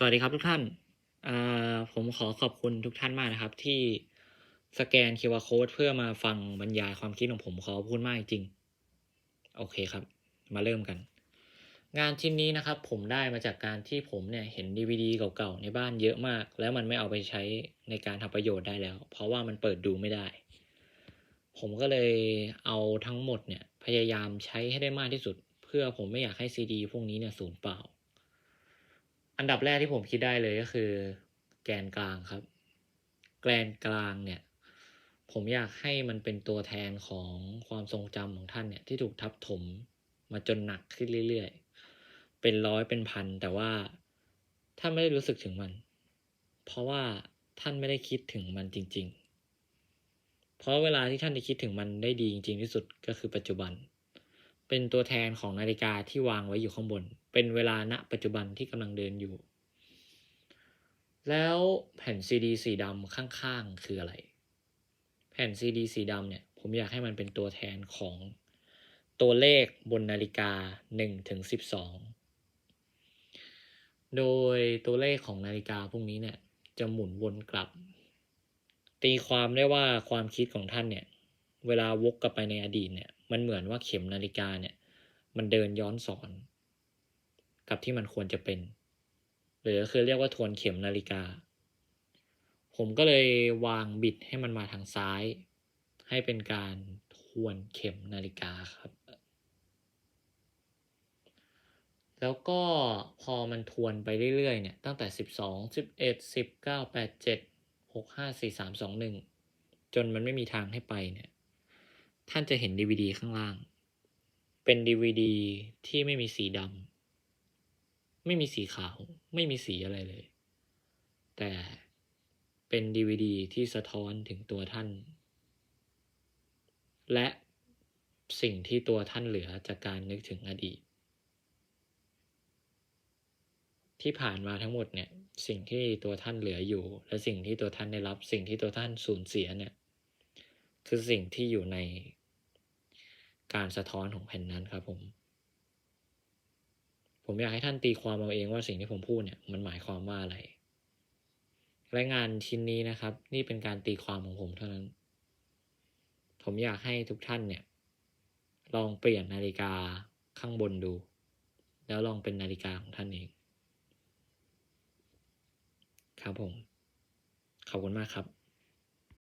สวัสดีครับทุกท่านอ่าผมขอขอบคุณทุกท่านมากนะครับ ที่สแกน QR Code เพื่อมาฟังบรรยายความคิดของผมขอขอบคุณมากจริง โอเคครับ มาเริ่มกัน งานชิ้นนี้นะครับ ผมได้มาจากการที่ผมเนี่ยเห็น DVD เก่าๆ ในบ้านเยอะมาก แล้วมันไม่เอาไปใช้ในการทำประโยชน์ได้แล้ว เพราะว่ามันเปิดดูไม่ได้ ผมก็เลยเอาทั้งหมดเนี่ยพยายามใช้ให้ได้มากที่สุด เพื่อผมไม่อยากให้ซีดีพวกนี้เนี่ยสูญเปล่า อันดับแรกที่ผมคิดได้เลยก็คือ แกนกลางครับ แกนกลางเนี่ย ผมอยากให้มันเป็นตัวแทนของความทรงจำของท่านเนี่ยที่ถูกทับถมมาจนหนักขึ้นเรื่อยๆ เป็นร้อยเป็นพัน แต่ว่าท่านไม่ได้รู้สึกถึงมัน เพราะว่าท่านไม่ได้คิดถึงมันจริง ๆ เพราะเวลาที่ท่านจะคิดถึงมันได้ดีจริง ๆ ที่สุดก็คือปัจจุบัน เป็นตัวแทนของนาฬิกาที่วางไว้อยู่ข้างบน เป็นเวลาณปัจจุบันที่กำลังเดินอยู่ แล้วแผ่นซีดีสีดำข้างๆ คืออะไร แผ่นซีดีสีดำเนี่ย ผมอยากให้มันเป็นตัวแทนของตัวเลขบนนาฬิกา1ถึง12 โดยตัวเลขของนาฬิกาพวกนี้เนี่ย จะหมุนวนกลับ ตีความได้ว่าความคิดของท่านเนี่ย เวลาวกกลับไปในอดีตเนี่ย มันเหมือนว่าเข็มนาฬิกาเนี่ย มันเดินย้อนสอน กับที่มันควรจะเป็น หรือคือเรียกว่าทวนเข็มนาฬิกา ผมก็เลยวางบิดให้มันมาทางซ้าย ให้เป็นการทวนเข็มนาฬิกาครับ แล้วก็พอมันทวนไปเรื่อยๆเนี่ยตั้งแต่สิบสองสิบเอ็ดสิบเก้าแปดเจ็ดหกห้าสี่สามสองหนึ่งจนมันไม่มีทางให้ไปเนี่ย ท่านจะเห็นดีวดีข้างล่าง เป็นดีวดีที่ไม่มีสีดำไม่มีสีขาว ไม่มีสีอะไรเลย แต่เป็นดีวดีที่สะท้อนถึงตัวท่าน และสิ่งที่ตัวท่านเหลือจากการนึกถึงอดีต ที่ผ่านมาทั้งหมดเนี่ย สิ่งที่ตัวท่านเหลืออยู่ และสิ่งที่ตัวท่านได้รับ สิ่งที่ตัวท่านสูญเสียเนี่ย คือสิ่งที่อยู่ใน การสะท้อนของแผ่นนั้นครับผม ผมอยากให้ท่านตีความเอาเองว่าสิ่งที่ผมพูดเนี่ยมันหมายความว่าอะไรและงานชิ้นนี้นะครับ นี่เป็นการตีความของผมเท่านั้น ผมอยากให้ทุกท่านเนี่ย ลองเปลี่ยนนาฬิกาข้างบนดู แล้วลองเป็นนาฬิกาของท่านเอง ครับผม ขอบคุณมากครับ